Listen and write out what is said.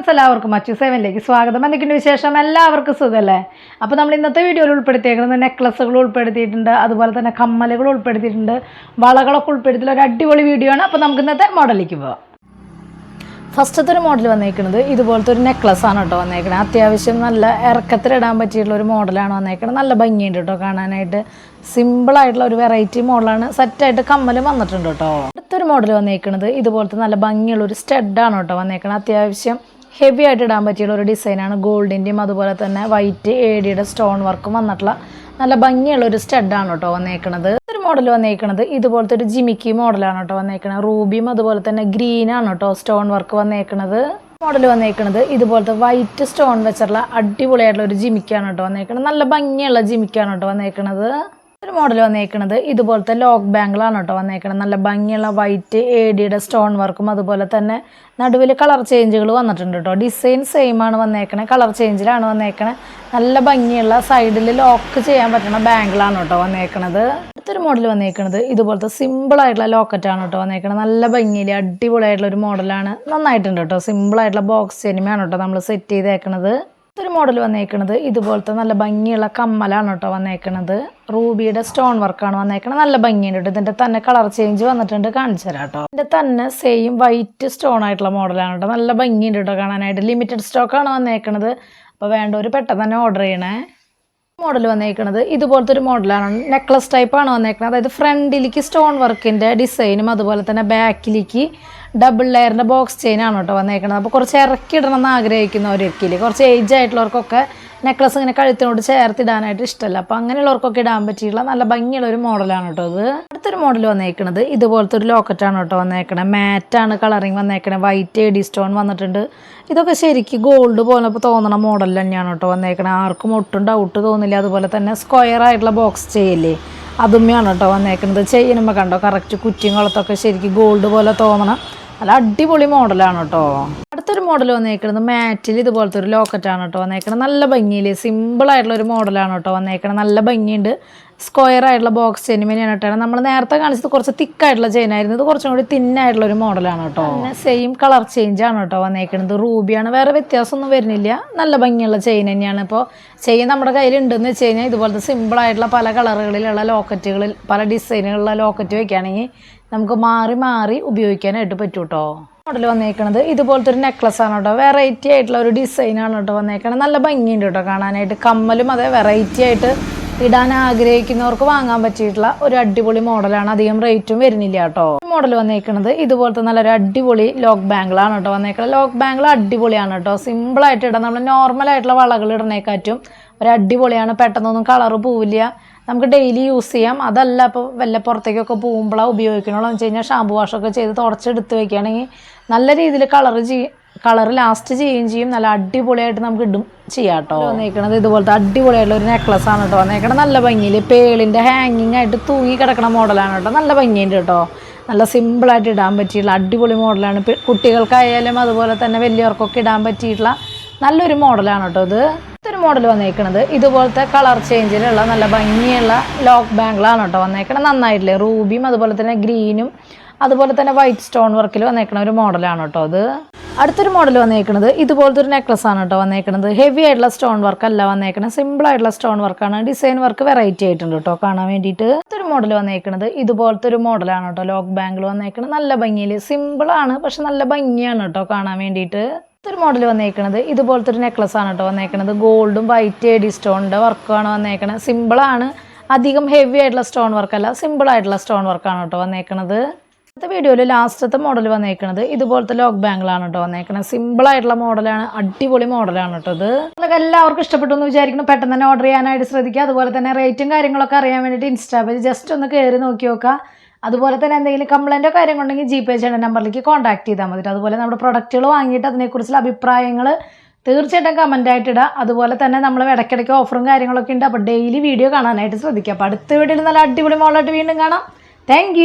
Friends എല്ലാവർക്കും അച്ചു സേവനിലേക്ക് സ്വാഗതം. എന്തൊക്കെയുണ്ട് വിശേഷം? എല്ലാവർക്കും സുഖമല്ലേ അപ്പോൾ നമ്മൾ ഇന്നത്തെ വീഡിയോയിൽ ഉൾപ്പെടുത്തിയേക്കുന്നത് നെക്ലസുകൾ ഉൾപ്പെടുത്തിയിട്ടുണ്ട് അതുപോലെ തന്നെ കമ്മലുകൾ ഉൾപ്പെടുത്തിയിട്ടുണ്ട് വളകളൊക്കെ ഉൾപ്പെടുത്തിയിട്ടുള്ള ഒരു അടിപൊളി വീഡിയോ ആണ്. അപ്പോൾ നമുക്ക് ഇന്നത്തെ മോഡലിലേക്ക് പോവാം. ഫസ്റ്റത്തെ ഒരു മോഡൽ വന്നേക്കുന്നത് ഇതുപോലത്തെ ഒരു നെക്ലസ് ആണ് കേട്ടോ വന്നേക്കുന്നത് അത്യാവശ്യം നല്ല ഇറക്കത്തിലിടാൻ പറ്റിയിട്ടുള്ള ഒരു മോഡലാണ് വന്നേക്കുന്നത് നല്ല ഭംഗിയുണ്ട് കേട്ടോ കാണാനായിട്ട്. സിമ്പിളായിട്ടുള്ള ഒരു വെറൈറ്റി മോഡലാണ് സെറ്റായിട്ട് കമ്മലും വന്നിട്ടുണ്ട് കേട്ടോ. അടുത്തൊരു മോഡൽ വന്നേക്കുന്നത് ഇതുപോലത്തെ നല്ല ഭംഗിയുള്ള ഒരു സ്റ്റെഡാണ് കേട്ടോ വന്നേക്കുന്നത് അത്യാവശ്യം ഹെവി ആയിട്ട് ഇടാൻ പറ്റിയുള്ള ഒരു ഡിസൈനാണ് ഗോൾഡിന്റെയും അതുപോലെ തന്നെ വൈറ്റ് ഏടിയുടെ സ്റ്റോൺ വർക്കും വന്നിട്ടുള്ള നല്ല ഭംഗിയുള്ള ഒരു സ്റ്റഡാണ് കേട്ടോ വന്നേക്കണത്. ഒരു മോഡൽ വന്നേക്കണത്. ഇതുപോലത്തെ ഒരു ജിമിക്കി മോഡലാണ് കേട്ടോ വന്നേക്കണത്. റൂബിയും അതുപോലെ തന്നെ ഗ്രീൻ ആണ് കേട്ടോ സ്റ്റോൺ വർക്ക് വന്നേക്കണത്. മോഡൽ വന്നേക്കണത് ഇതുപോലത്തെ വൈറ്റ് സ്റ്റോൺ വെച്ചിട്ടുള്ള അടിപൊളിയായിട്ടുള്ള ഒരു ജിമിക്കാണ് കേട്ടോ വന്നേക്കണത്. നല്ല ഭംഗിയുള്ള ജിമിക്കാണ് കേട്ടോ വന്നേക്കണത്. ഒരു മോഡൽ വന്നേക്കണത്. ഇതുപോലത്തെ ലോക്ക് ബാങ്കിളാണ് കേട്ടോ വന്നേക്കുന്നത് നല്ല ഭംഗിയുള്ള വൈറ്റ് ഏഡിയുടെ സ്റ്റോൺ വർക്കും അതുപോലെ തന്നെ നടുവിൽ കളർ ചേഞ്ചുകൾ വന്നിട്ടുണ്ട് കേട്ടോ. ഡിസൈൻ സെയിം ആണ് വന്നേക്കണേ കളർ ചേഞ്ചിലാണ് വന്നേക്കണേ നല്ല ഭംഗിയുള്ള സൈഡിൽ ലോക്ക് ചെയ്യാൻ പറ്റുന്ന ബാങ്കിളാണ് കേട്ടോ വന്നേക്കണത്. അടുത്തൊരു മോഡൽ വന്നേക്കുന്നത് ഇതുപോലത്തെ സിമ്പിൾ ആയിട്ടുള്ള ലോക്കറ്റാണ് കേട്ടോ വന്നേക്കണത്. നല്ല ഭംഗിയിൽ അടിപൊളിയായിട്ടുള്ള ഒരു മോഡലാണ് നന്നായിട്ടുണ്ട് കേട്ടോ. സിമ്പിൾ ആയിട്ടുള്ള ബോക്സ് സിനിമയാണ് കേട്ടോ നമ്മൾ സെറ്റ് ചെയ്തേക്കണത്. ഒരു മോഡൽ വന്നേക്കണത് ഇതുപോലത്തെ നല്ല ഭംഗിയുള്ള കമ്മലാണ് കേട്ടോ വന്നേക്കണത്. റൂബിയുടെ സ്റ്റോൺ വർക്കാണ് വന്നേക്കണത്. നല്ല ഭംഗിയുണ്ട് ഇതിന്റെ തന്നെ കളർ ചേഞ്ച് വന്നിട്ടുണ്ട്. കാണിച്ചു തരാം കേട്ടോ ഇതിന്റെ തന്നെ സെയിം വൈറ്റ് സ്റ്റോൺ ആയിട്ടുള്ള മോഡലാണ് കേട്ടോ നല്ല ഭംഗിയുണ്ട് കേട്ടോ കാണാനായിട്ട്. ലിമിറ്റഡ് സ്റ്റോക്കാണ് വന്നേക്കണത്. അപ്പോൾ വേണ്ടവർ പെട്ടെന്ന് തന്നെ ഓർഡർ ചെയ്യണേ. മോഡൽ വന്നേക്കുന്നത് ഇതുപോലത്തെ ഒരു മോഡലാണ് നെക്ലസ് ടൈപ്പാണ് വന്നേക്കുന്നത് അതായത് ഫ്രണ്ടിലേക്ക് സ്റ്റോൺ വർക്കിന്റെ ഡിസൈനും അതുപോലെ തന്നെ ബാക്കിലേക്ക് ഡബിൾ ലെയറിന്റെ ബോക്സ് ചെയിനാണ് കേട്ടോ വന്നേക്കുന്നത് അപ്പോൾ കുറച്ച് ഇറക്കി ഇടണം എന്ന് ആഗ്രഹിക്കുന്നവരൊക്കെ കുറച്ച് ഏജ് ആയിട്ടുള്ളവർക്കൊക്കെ നെക്ലസ് ഇങ്ങനെ കഴുത്തിനോട് ചേർത്തിടാനായിട്ട് ഇഷ്ടമല്ല അപ്പോൾ അങ്ങനെയുള്ളവർക്കൊക്കെ ഇടാൻ പറ്റിയിട്ടുള്ള നല്ല ഭംഗിയുള്ള ഒരു മോഡലാണ് കേട്ടോ ഇത്. അടുത്തൊരു മോഡൽ വന്നേക്കണത് ഇതുപോലത്തെ ഒരു ലോക്കറ്റാണ് കേട്ടോ വന്നേക്കണത്. മാറ്റാണ് കളറിങ് വന്നേക്കണത്. വൈറ്റ് എഡി സ്റ്റോൺ വന്നിട്ടുണ്ട്. ഇതൊക്കെ ശരിക്കും ഗോൾഡ് പോലെ തോന്നണ മോഡൽ തന്നെയാണ് കേട്ടോ വന്നേക്കണത്. ആർക്കും ഒട്ടും ഡൗട്ട് തോന്നില്ല. അതുപോലെ തന്നെ സ്ക്വയർ ആയിട്ടുള്ള ബോക്സ് ചെയ്യില്ലേ? അതുമ്മയാണ് കേട്ടോ വന്നേക്കുന്നത് ചെയ്യുമ്പോൾ കണ്ടോ? കറക്റ്റ് കുറ്റിയും കുളത്തൊക്കെ ശരിക്കും ഗോൾഡ് പോലെ തോന്നണം നല്ല അടിപൊളി മോഡലാണ് കേട്ടോ മോഡൽ വന്നേക്കുന്നത് മാറ്റിൽ ഇതുപോലത്തെ ഒരു ലോക്കറ്റാണ് കേട്ടോ വന്നേക്കുന്നത് നല്ല ഭംഗിയിൽ സിമ്പിളായിട്ടുള്ള ഒരു മോഡലാണ് കേട്ടോ വന്നേക്കുന്നത് നല്ല ഭംഗിയുണ്ട്. സ്ക്വയർ ആയിട്ടുള്ള ബോക്സ് ചെയിൻ തന്നെയാണ് കേട്ടോ. നമ്മൾ നേരത്തെ കാണിച്ചത് കുറച്ച് തിക്കായിട്ടുള്ള ചെയിൻ ആയിരുന്നു. ഇത് കുറച്ചും കൂടി തിന്നായിട്ടുള്ള ഒരു മോഡലാണ് കേട്ടോ. സെയിം കളർ ചേഞ്ച് ആണ് കേട്ടോ വന്നേക്കുന്നത് റൂബിയാണ് വേറെ വ്യത്യാസമൊന്നും വരുന്നില്ല. നല്ല ഭംഗിയുള്ള ചെയിൻ തന്നെയാണ് ഇപ്പോൾ ചെയിൻ നമ്മുടെ കയ്യിലുണ്ടെന്ന് വെച്ച് കഴിഞ്ഞാൽ ഇതുപോലത്തെ സിമ്പിളായിട്ടുള്ള പല കളറുകളിലുള്ള ലോക്കറ്റുകളിൽ പല ഡിസൈനുകളിലുള്ള ലോക്കറ്റ് വയ്ക്കുകയാണെങ്കിൽ നമുക്ക് മാറി മാറി ഉപയോഗിക്കാനായിട്ട് പറ്റൂട്ടോ മോഡൽ വന്നേക്കണത്. ഇതുപോലത്തെ ഒരു നെക്ലസ് ആണ് കേട്ടോ. വെറൈറ്റി ആയിട്ടുള്ള ഒരു ഡിസൈൻ ആണ് കേട്ടോ വന്നേക്കണത്. നല്ല ഭംഗിയുണ്ട് കേട്ടോ കാണാനായിട്ട്. കമ്മലും അതെ വെറൈറ്റി ആയിട്ട് ഇടാൻ ആഗ്രഹിക്കുന്നവർക്ക് വാങ്ങാൻ പറ്റിയിട്ടുള്ള ഒരു അടിപൊളി മോഡലാണ് അധികം റേറ്റും വരുന്നില്ല കേട്ടോ. മോഡൽ വന്നേക്കണത് ഇതുപോലത്തെ നല്ലൊരു അടിപൊളി ലോക്ക് ബാങ്കിളാണ് കേട്ടോ വന്നേക്കുന്നത് ലോക്ക് ബാങ്കിൾ അടിപൊളിയാണ് കേട്ടോ. സിമ്പിളായിട്ട് ഇടാം നമ്മൾ നോർമൽ ആയിട്ടുള്ള വളകൾ ഇടണേക്കാറ്റും ഒരു അടിപൊളിയാണ്. പെട്ടെന്നൊന്നും കളറ് പോവില്ല. നമുക്ക് ഡെയിലി യൂസ് ചെയ്യാം. അതല്ല ഇപ്പോൾ വല്ല പുറത്തേക്കൊക്കെ പോകുമ്പോഴാണ് ഉപയോഗിക്കണുള്ളൂ. എന്ന് വെച്ച് കഴിഞ്ഞാൽ ഷാമ്പു വാഷൊക്കെ ചെയ്ത് തുടച്ചെടുത്ത് വെക്കുകയാണെങ്കിൽ നല്ല രീതിയിൽ കളർ ചെയ്യും കളർ ലാസ്റ്റ് ചെയ്യുകയും ചെയ്യും. നല്ല അടിപൊളിയായിട്ട് നമുക്ക് ഇടും ചെയ്യാം കേട്ടോ വന്നേക്കണത് ഇതുപോലത്തെ അടിപൊളിയായിട്ടുള്ള ഒരു നെക്ലസ് ആണ് കേട്ടോ വന്നേക്കണത്. നല്ല ഭംഗിയിൽ പേളിന്റെ ഹാങ്ങിങ് ആയിട്ട് തൂങ്ങി കിടക്കണ മോഡലാണ് കേട്ടോ നല്ല ഭംഗിയുണ്ട് കേട്ടോ നല്ല സിമ്പിളായിട്ട് ഇടാൻ പറ്റിയിട്ടുള്ള അടിപൊളി മോഡലാണ് കുട്ടികൾക്കായാലും അതുപോലെ തന്നെ വലിയവർക്കൊക്കെ ഇടാൻ പറ്റിയിട്ടുള്ള നല്ലൊരു മോഡലാണ് കേട്ടോ ഇത്. മോഡൽ വന്നേക്കണത്. ഇതുപോലത്തെ കളർ ചേഞ്ചിലുള്ള നല്ല ഭംഗിയുള്ള ലോക്ക് ബാങ്കിളാണ് കേട്ടോ വന്നേക്കണത്. നന്നായിട്ടില്ലേ? റൂബിയും അതുപോലെ തന്നെ ഗ്രീനും അതുപോലെ തന്നെ വൈറ്റ് സ്റ്റോൺ വർക്കിൽ വന്നേക്കണ ഒരു മോഡലാണ് കേട്ടോ അത്. അടുത്തൊരു മോഡൽ വന്നേക്കണത് ഇതുപോലത്തെ ഒരു നെക്ലസ് ആണ് കേട്ടോ വന്നേക്കണത്. ഹെവി ആയിട്ടുള്ള സ്റ്റോൺ വർക്ക് അല്ല വന്നേക്കണത്. സിമ്പിൾ ആയിട്ടുള്ള സ്റ്റോൺ വർക്കാണ് ഡിസൈൻ വർക്ക് വെറൈറ്റി ആയിട്ടുണ്ട് കേട്ടോ കാണാൻ വേണ്ടിയിട്ട്. അടുത്തൊരു മോഡൽ വന്നേക്കണത് ഇതുപോലത്തെ ഒരു മോഡലാണ് കേട്ടോ. ലോക്ക് ബാങ്കിൽ വന്നേക്കണത്. നല്ല ഭംഗിയിൽ സിമ്പിൾ ആണ് പക്ഷെ നല്ല ഭംഗിയാണ് കേട്ടോ കാണാൻ വേണ്ടിയിട്ട്. ഒരു മോഡൽ വന്നേക്കണത് ഇതുപോലത്തെ ഒരു നെക്ലസ് ആണ് കേട്ടോ വന്നേക്കണത്. ഗോൾഡും വൈറ്റ് എഡി സ്റ്റോണിന്റെ വർക്കാണ് വന്നേക്കണത്. സിമ്പിളാണ് അധികം ഹെവി ആയിട്ടുള്ള സ്റ്റോൺ വർക്കല്ല സിമ്പിൾ ആയിട്ടുള്ള സ്റ്റോൺ വർക്കാണ് കേട്ടോ വന്നേക്കണത്. അടുത്ത വീഡിയോയിൽ ലാസ്റ്റത്തെ മോഡൽ വന്നേക്കണത് ഇതുപോലത്തെ ലോക്ക് ബാങ്കിളാണ് കേട്ടോ വന്നേക്കണത്. സിമ്പിൾ ആയിട്ടുള്ള മോഡലാണ് അടിപൊളി മോഡലാണ് കേട്ടോ ഇത്. നിങ്ങൾക്ക് എല്ലാവർക്കും ഇഷ്ടപ്പെട്ടു എന്ന് വിചാരിക്കുന്നു. പെട്ടെന്ന് തന്നെ ഓർഡർ ചെയ്യാനായിട്ട് ശ്രദ്ധിക്കുക. അതുപോലെ തന്നെ റേറ്റും കാര്യങ്ങളൊക്കെ അറിയാൻ വേണ്ടിയിട്ട് ഇൻസ്റ്റാ പേജ് ജസ്റ്റ് ഒന്ന് കയറി നോക്കി നോക്കുക. അതുപോലെ തന്നെ എന്തെങ്കിലും കംപ്ലൈന്റോ കാര്യങ്ങൾ ഉണ്ടെങ്കിൽ ജി പേ ചെയ്യേണ്ട നമ്പറിലേക്ക് കോൺടാക്ട് ചെയ്താൽ മതി അതുപോലെ നമ്മുടെ പ്രൊഡക്റ്റുകൾ വാങ്ങിയിട്ട് അതിനെക്കുറിച്ചുള്ള അഭിപ്രായങ്ങൾ തീർച്ചയായിട്ടും കമന്റ് ആയിട്ട് ഇടുക അതുപോലെ തന്നെ നമ്മൾ ഇടയ്ക്കിടയ്ക്ക് ഓഫറും കാര്യങ്ങളൊക്കെ ഉണ്ട്. അപ്പോൾ ഡെയിലി വീഡിയോ കാണാനായിട്ട് ശ്രദ്ധിക്കുക. അപ്പോൾ അടുത്ത വീഡിയോയിൽ നല്ല അടിപൊളി മോളായിട്ട് വീണ്ടും കാണാം. താങ്ക്